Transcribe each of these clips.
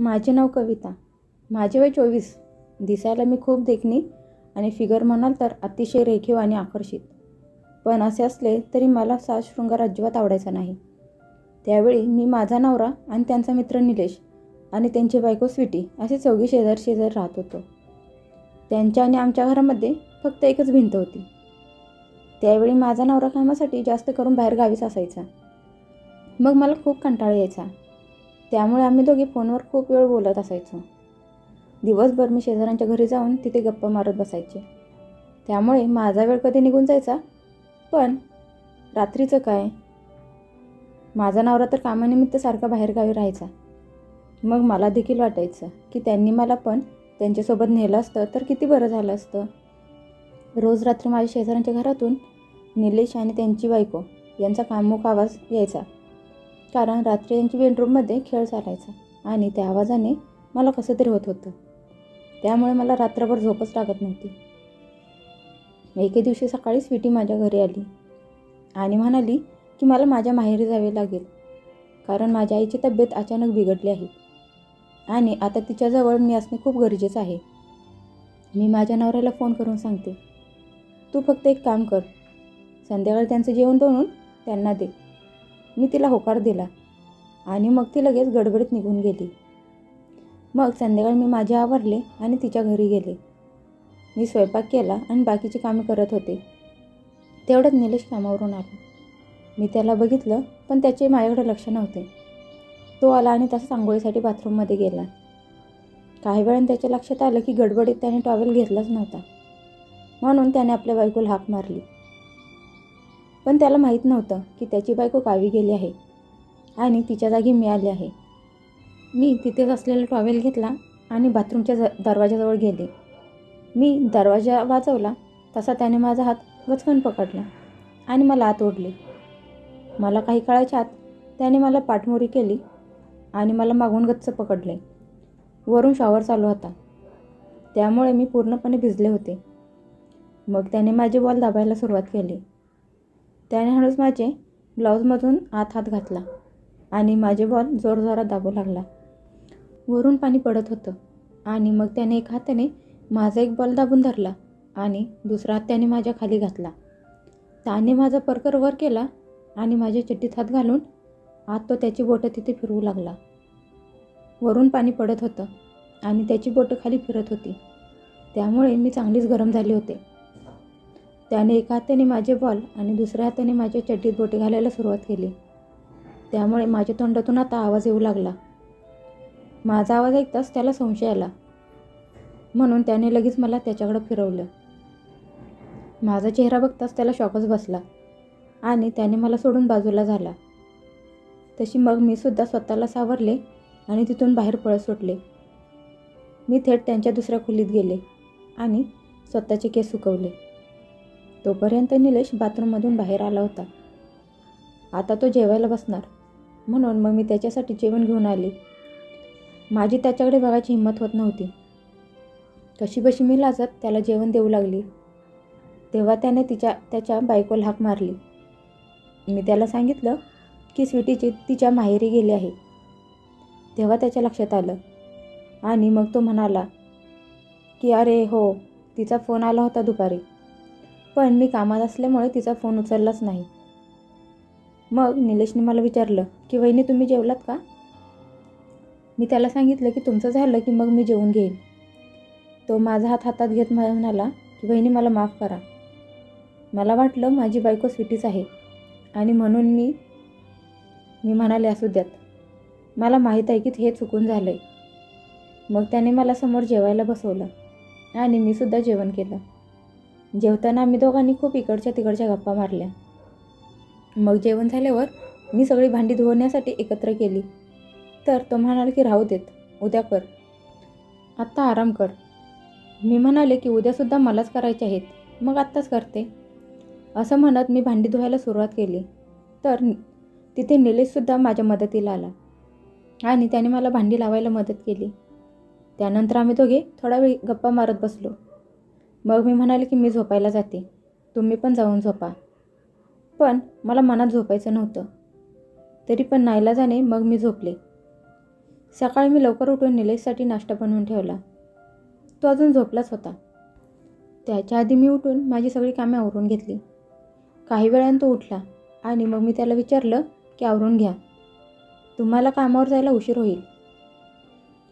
माझे नाव कविता. माझे वय चोवीस. दिसायला मी खूप देखणी आणि फिगर म्हणाल तर अतिशय रेखीव आणि आकर्षित. पण असे असले तरी मला साज शृंगार अजिबात आवडायचा नाही. त्यावेळी मी माझा नवरा आणि त्यांचा मित्र निलेश आणि त्यांची बायको स्वीटी असे चौघी शेजार शेजार राहत होतो. त्यांच्या आणि आमच्या घरामध्ये फक्त एकच भिंत होती. त्यावेळी माझा नवरा कामासाठी जास्त करून बाहेर गावीच असायचा. मग मला खूप कंटाळा यायचा. त्यामुळे आम्ही दोघे फोनवर खूप वेळ बोलत असायचो. दिवसभर मी शेजाऱ्यांच्या घरी जाऊन तिथे गप्पा मारत बसायचे. त्यामुळे माझा वेळ कधी निघून जायचा? पण रात्रीचं काय? माझा नवरा तर कामानिमित्त सारखा बाहेरगावी राहायचा. मग मला देखील वाटायचं की त्यांनी मला पण त्यांच्यासोबत नेलं असतं तर किती बरं झालं असतं. रोज रात्री माझ्या शेजाऱ्यांच्या घरातून निलेश आणि त्यांची बायको यांचा कामुक आवाज यायचा. कारण रात्री यांची बेडरूममध्ये खेळ चालायचा आणि त्या आवाजाने मला कसं तरी होत होतं. त्यामुळे मला रात्रभर झोपच लागत नव्हती. एके दिवशी सकाळी स्वीटी माझ्या घरी आली आणि म्हणाली की मला माझ्या माहेरी जावे लागेल कारण माझ्या आईची तब्येत अचानक बिघडली आहे आणि आता तिच्याजवळ मी असणे खूप गरजेचं आहे. मी माझ्या नवऱ्याला फोन करून सांगते तू फक्त एक काम कर संध्याकाळी त्यांचं जेवण बनवून त्यांना दे मी तिला होकार दिला आणि मग ती लगेच गडबडीत निघून गेली. मग संध्याकाळी मी माझे आवरले आणि तिच्या घरी गेले. मी स्वयंपाक केला आणि बाकीची कामे करत होते. तेवढ्यात निलेश कामावरून आला. मी त्याला बघितलं पण त्याचे माझ्याकडे लक्ष नव्हते. तो आला आणि तसंच आंघोळीसाठी बाथरूममध्ये गेला. काही वेळाने त्याच्या लक्षात आलं की गडबडीत त्याने टॉवेल घेतलाच नव्हता. म्हणून त्याने आपल्या बायकोला हाक मारली. पण त्याला माहीत नव्हतं की त्याची बायको गावी गेली आहे आणि तिच्या जागी मी आले आहे. मी तिथेच असलेला टॉवेल घेतला आणि बाथरूमच्या ज दरवाजाजवळ गेले. मी दरवाजा वाजवला तसा त्याने माझा हात गचकन पकडला आणि मला आत ओढले. मला काही काळाच्या आत त्याने मला पाठमोरी केली आणि मला मागून गच्च पकडले. वरून शॉवर चालू होता. त्यामुळे मी पूर्णपणे भिजले होते. मग त्याने माझे बॉल दाबायला सुरुवात केली. त्याने हळूच माझे ब्लाऊजमधून आत हात घातला आणि माझे बॉल जोरजोरात दाबू लागला. वरून पाणी पडत होतं आणि मग त्याने एक हाताने माझा एक बॉल दाबून धरला आणि दुसरा हात त्याने माझ्या खाली घातला. त्याने माझा परकर वर केला आणि माझ्या चिट्टीत हात घालून आत तो त्याची बोटं तिथे फिरवू लागला. वरून पाणी पडत होतं आणि त्याची बोटं खाली फिरत होती. त्यामुळे मी चांगलीच गरम झाली होते. त्याने एका हाताने माझे बॉल आणि दुसऱ्या हाताने माझ्या चड्डीत बोटे घालायला सुरुवात केली. त्यामुळे माझ्या तोंडातून आता आवाज येऊ लागला. माझा आवाज ऐकताच त्याला संशय आला. म्हणून त्याने लगेच मला त्याच्याकडं फिरवलं. माझा चेहरा बघताच त्याला शॉकच बसला आणि त्याने मला सोडून बाजूला झाला. तशी मग मी सुद्धा स्वतःला सावरले आणि तिथून बाहेर पळत सुटले. मी थेट त्यांच्या दुसऱ्या खोलीत गेले आणि स्वतःचे केस सुकवले. तोपर्यंत निलेश बाथरूममधून बाहेर आला होता. आता तो जेवायला बसणार. म्हणून मग मी त्याच्यासाठी जेवण घेऊन आली. माझी त्याच्याकडे बघायची हिंमत होत नव्हती. कशी बशी मी लाजत त्याला जेवण देऊ लागली. तेव्हा त्याने तिच्या त्याच्या बायकोला हाक मारली. मी त्याला सांगितलं की स्वीटीची तिच्या माहेरी गेली आहे. तेव्हा त्याच्या लक्षात आलं. आणि मग तो म्हणाला की अरे हो तिचा फोन आला होता दुपारी. पण मी कामात असल्यामुळे तिचा फोन उचललाच नाही. मग निलेशने मला विचारलं की वहिनी तुम्ही जेवलात का? मी त्याला सांगितलं की तुमचं झालं की मग मी जेवून घेईन. तो माझा हात हातात घेत मला म्हणाला की वहिनी मला माफ करा. मला वाटलं माझी बायको स्वीटीच आहे आणि म्हणून मी मी म्हणाले असू द्यात. मला माहीत आहे की हे चुकून झालं आहे मग त्याने मला समोर जेवायला बसवलं आणि मी सुद्धा जेवण केलं. जेवताना आम्ही दोघांनी खूप इकडच्या तिकडच्या गप्पा मारल्या. मग जेवण झाल्यावर मी सगळी भांडी धुवण्यासाठी एकत्र केली. तर तो म्हणाला की राहू देत उद्या कर. आत्ता आराम कर. मी म्हणाले की उद्यासुद्धा मलाच करायचे आहेत. मग आत्ताच करते. असं म्हणत मी भांडी धुवायला सुरुवात केली. तर तिथे निलेशसुद्धा माझ्या मदतीला आला आणि त्याने मला भांडी लावायला मदत केली. त्यानंतर आम्ही दोघे थोडा वेळ गप्पा मारत बसलो. मग मी म्हणाले की मी झोपायला जाते. तुम्ही पण जाऊन झोपा. पण मला मनात झोपायचं नव्हतं. तरी पण नाईलाजाने मग मी झोपले. सकाळी मी लवकर उठून निलेशसाठी नाश्ता बनवून ठेवला. तो अजून झोपलाच होता. त्याच्या आधी मी उठून माझी सगळी कामे आवरून घेतली. काही वेळानं तो उठला आणि मग मी त्याला विचारलं की आवरून घ्या. तुम्हाला कामावर जायला उशीर होईल.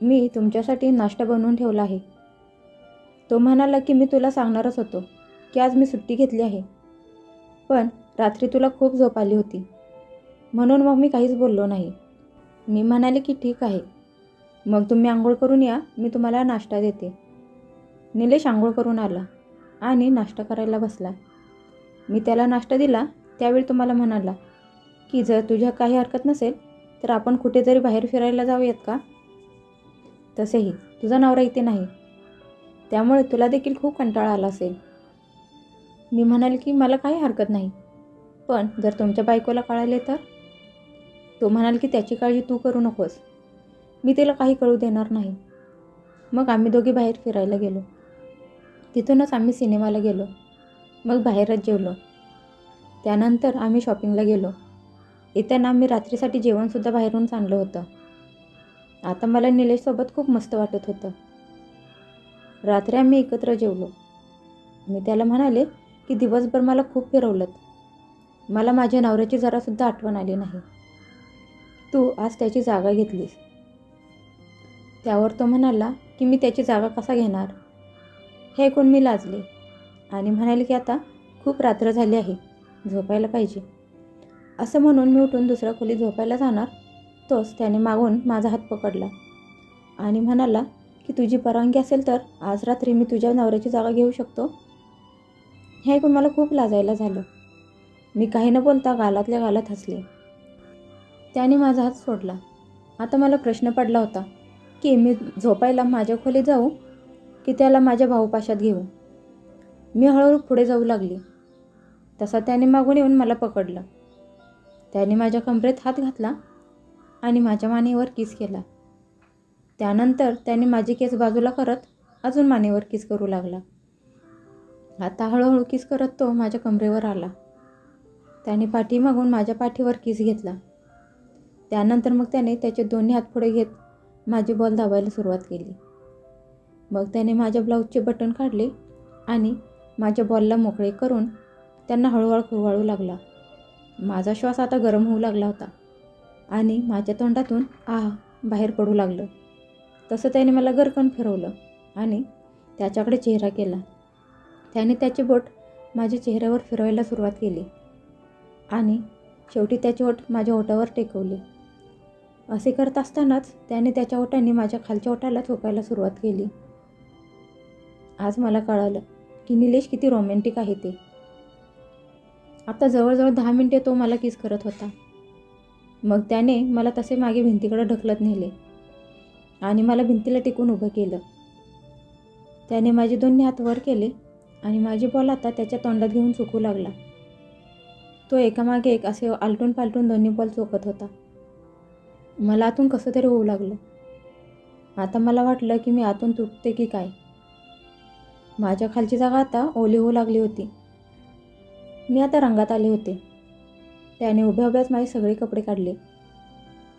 मी तुमच्यासाठी नाश्ता बनवून ठेवला आहे. तो म्हणाला की मी तुला सांगणारच होतो की आज मी सुट्टी घेतली आहे. पण रात्री तुला खूप झोप आली होती. म्हणून मग मी काहीच बोललो नाही. मी म्हणाले की ठीक आहे. मग तुम्ही आंघोळ करून या मी तुम्हाला नाश्ता देते. निलेश आंघोळ करून आला आणि नाश्ता करायला बसला. मी त्याला नाश्ता दिला त्यावेळी तुम्हाला म्हणाला की जर तुझ्या काही हरकत नसेल तर आपण कुठेतरी बाहेर फिरायला जाऊयात का? तसेही तुझा नवरा इथे नाही. त्यामुळे तुला देखील खूप कंटाळा आला असेल. मी म्हणाले की मला काही हरकत नाही. पण जर तुमच्या बायकोला कळाले तर? तो म्हणाल की त्याची काळजी तू करू नकोस. मी तिला काही कळू देणार नाही. मग आम्ही दोघे बाहेर फिरायला गेलो. तिथूनच आम्ही सिनेमाला गेलो. मग बाहेरच जेवलो. त्यानंतर आम्ही शॉपिंगला गेलो. येताना आम्ही रात्रीसाठी जेवणसुद्धा बाहेरूनच आणलं होतं. आता मला निलेशसोबत खूप मस्त वाटत होतं. रात्री आम्ही एकत्र जेवलो. मी त्याला म्हणाले की दिवसभर मला खूप फिरवलं मला माझ्या नवऱ्याची जरासुद्धा आठवण आली नाही. तू आज त्याची जागा घेतलीस. त्यावर तो म्हणाला की मी त्याची जागा कसा घेणार? हे ऐकून मी लाजले आणि म्हणाले की आता खूप रात्र झाली आहे झोपायला पाहिजे. असं म्हणून मी उठून दुसऱ्या खोली झोपायला जाणार. तोच त्याने मागून माझा हात पकडला आणि म्हणाला की तुझी परवानगी असेल तर आज रात्री मी तुझ्या नवऱ्याची जागा घेऊ शकतो. हे ऐकून मला खूप लाजायला झालं. मी काही न बोलता गालातल्या गालात हसले. त्याने माझा हात सोडला. आता मला प्रश्न पडला होता की मी झोपायला माझ्या खोलीत जाऊ की त्याला माझ्या भाऊपाशात घेऊ? मी हळूहळू पुढे जाऊ लागली. तसा त्याने मागून येऊन मला पकडलं. त्याने माझ्या कमरेत हात घातला आणि माझ्या मानेवर किस केला. त्यानंतर त्याने माझी केस बाजूला करत अजून मानेवर किस करू लागला. आता हळूहळू किस करत तो माझ्या कमरेवर आला. त्याने पाठीमागून माझ्या पाठीवर किस घेतला. त्यानंतर मग त्याने त्याचे दोन्ही हात पुढे घेत माझी बॉल दाबायला सुरुवात केली. मग त्याने माझ्या ब्लाऊजचे बटन काढले आणि माझ्या बॉलला मोकळे करून त्यांना हळूहळू कुरवाळू लागला. माझा श्वास आता गरम होऊ लागला होता आणि माझ्या तोंडातून आह बाहेर पडू लागलं. तसं त्याने मला गरकन फिरवलं आणि त्याच्याकडे चेहरा केला. त्याने त्याचे बोट माझ्या चेहऱ्यावर फिरवायला सुरुवात केली आणि शेवटी त्याचे ओठ माझ्या ओठावर टेकवले. असे करत असतानाच त्याने त्याच्या ओठांनी माझ्या खालच्या ओठाला थोकायला सुरुवात केली. आज मला कळालं की निलेश किती रोमॅन्टिक आहे ते. आता जवळजवळ दहा मिनटे तो मला किस करत होता. मग त्याने मला तसे मागे भिंतीकडे ढकलत नेले. आणि मला भिंतीला टिकून उभं केलं. त्याने माझे दोन्ही हात वर केले आणि माझी बॉल आता त्याच्या तोंडात घेऊन चुकू लागला. तो एकामागे एक असे आलटून पालटून दोन्ही बॉल चोकत होता. मला आतून कसं तरी होऊ लागलं. आता मला वाटलं की मी आतून तुटते की काय? माझ्या खालची जागा आता ओली होऊ लागली होती. मी आता रंगात आले होते. त्याने उभ्या उभ्याच माझे सगळे कपडे काढले.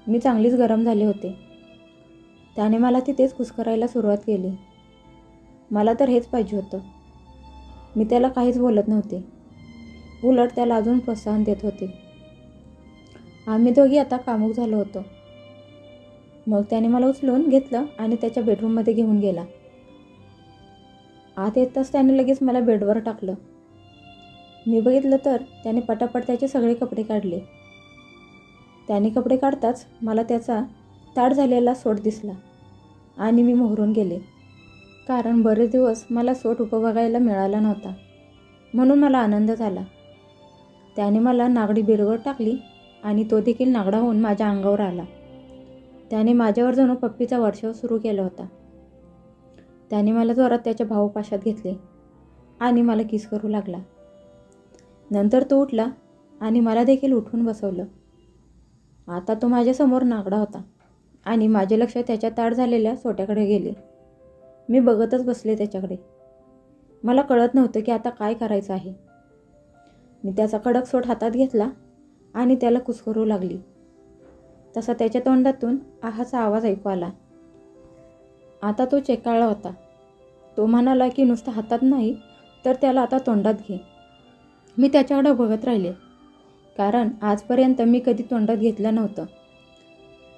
मी चांगलीच गरम झाले होते. त्याने मला तिथेच कुस्करायला सुरुवात केली. मला तर हेच पाहिजे होतं. मी त्याला काहीच बोलत नव्हते. उलट त्याला अजून प्रोत्साहन देत होते. आम्ही दोघी आता कामुक झालो होतो. मग त्याने मला उचलून घेतलं आणि त्याच्या बेडरूममध्ये घेऊन गेला. आत येताच त्याने लगेच मला बेडवर टाकलं. मी बघितलं तर त्याने पटापट त्याचे सगळे कपडे काढले. त्याने कपडे काढताच मला त्याचा ताड झालेला सोड दिसला. आणि मी मोहरून गेले. कारण बरेच दिवस मला सोट उपभोगायला मिळाला नव्हता. म्हणून मला आनंद झाला. त्याने मला नागडी बिरवर टाकली आणि तो देखील नागडा होऊन माझ्या अंगावर आला. त्याने माझ्यावर जणू पप्पीचा वर्षाव सुरू केला होता. त्याने मला जोरात त्याच्या भाऊपाशात घेतले आणि मला किस करू लागला. नंतर तो उठला आणि मला देखील उठून बसवलं. आता तो माझ्यासमोर नागडा होता. आणि माझे लक्ष त्याच्या ताड झालेल्या सोट्याकडे गेले. मी बघतच बसले त्याच्याकडे. मला कळत नव्हतं की आता काय करायचं आहे. मी त्याचा कडक सोट हातात घेतला आणि त्याला कुस्करू लागली. तसा त्याच्या तोंडातून आहाचा आवाज ऐकू आला. आता तो चेकाळला होता. तो म्हणाला की नुसतं हातात नाही तर त्याला आता तोंडात घे. मी त्याच्याकडे बघत राहिले. कारण आजपर्यंत मी कधी तोंडात घेतलं नव्हतं.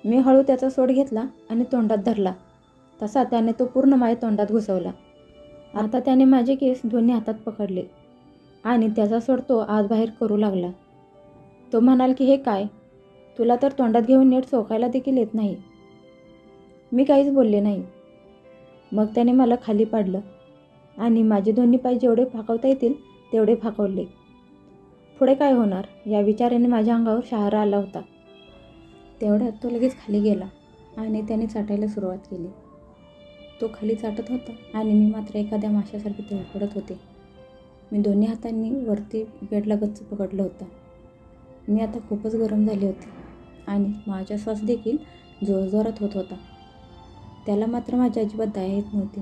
मी हळू त्याचा सोड घेतला आणि तोंडात धरला. तसा त्याने तो पूर्ण माझ्या तोंडात घुसवला. आता त्याने माझे केस दोन्ही हातात पकडले आणि त्याचा सोड तो आज बाहेर करू लागला. तो म्हणाल की हे काय? तुला तर तोंडात घेऊन नीट चोखायला देखील येत नाही. मी काहीच बोलले नाही. मग त्याने मला खाली पाडलं आणि माझे दोन्ही पाय जेवढे फाकवता येतील तेवढे फाकवले. पुढे काय होणार? या विचाराने माझ्या अंगावर शहारा आला होता. तेवढ्यात तो लगेच खाली गेला आणि त्याने चाटायला सुरुवात केली. तो खाली चाटत होता आणि मी मात्र एखाद्या माशासारखी धडपडत होते. मी दोन्ही हातांनी वरती बेडला गच्च पकडलं होतं. मी आता खूपच गरम झाले होते आणि माझा श्वास देखील जोरजोरात होत होता. त्याला मात्र माझ्या अजिबात दया येत नव्हती.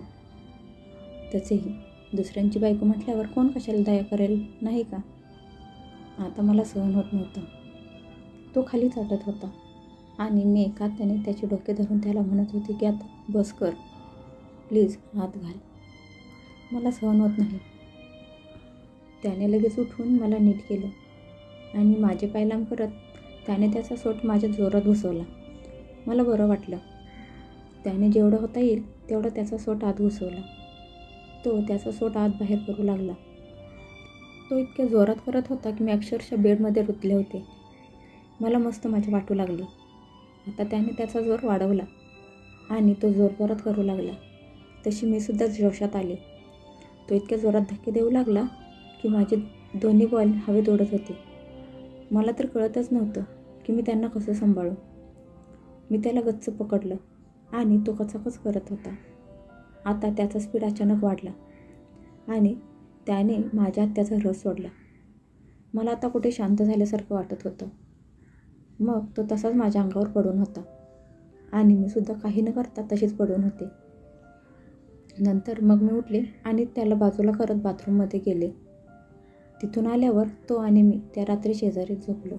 तसेही दुसऱ्यांची बायको म्हटल्यावर कोण कशाला दया करेल नाही का? आता मला सहन होत नव्हतं. तो खाली चाटत होता. आणि मी एकात्याने त्याचे डोके धरून त्याला म्हणत होते की आता बस कर. प्लीज हात घाल. मला सहन होत नाही. त्याने लगेच उठून मला नीट केलं आणि माझे पायलाम करत त्याने त्याचा सोट माझ्या जोरात घुसवला. मला बरं वाटलं. त्याने जेवढं होता येईल तेवढं त्याचा सोट आत घुसवला. तो त्याचा सोट आत बाहेर करू लागला. तो इतक्या जोरात करत होता की मी अक्षरशः बेडमध्ये रुतले होते. मला मस्त माझ्या वाटू लागली. आता त्याने त्याचा जोर वाढवला आणि तो जोर परत करू लागला. तशी मी सुद्धा जोशात आले. तो इतक्या जोरात धक्के देऊ लागला की माझे दोन्ही बॉल हवेत उडत होते. मला तर कळतच नव्हतं की मी त्यांना कसं सांभाळू. मी त्याला गच्च पकडलं आणि तो कचाकच करत होता. आता त्याचा स्पीड अचानक वाढला आणि त्याने माझ्या त्याचा रस सोडला. मला आता कुठे शांत झाल्यासारखं वाटत होतं. मग तो तसाच माझ्या अंगावर पडून होता. आणि मी सुद्धा काही न करता तशीच पडून होते. नंतर मग मी उठले आणि त्याला बाजूला करत बाथरूममध्ये गेले. तिथून आल्यावर तो आणि मी त्या रात्री शेजारी झोपलो.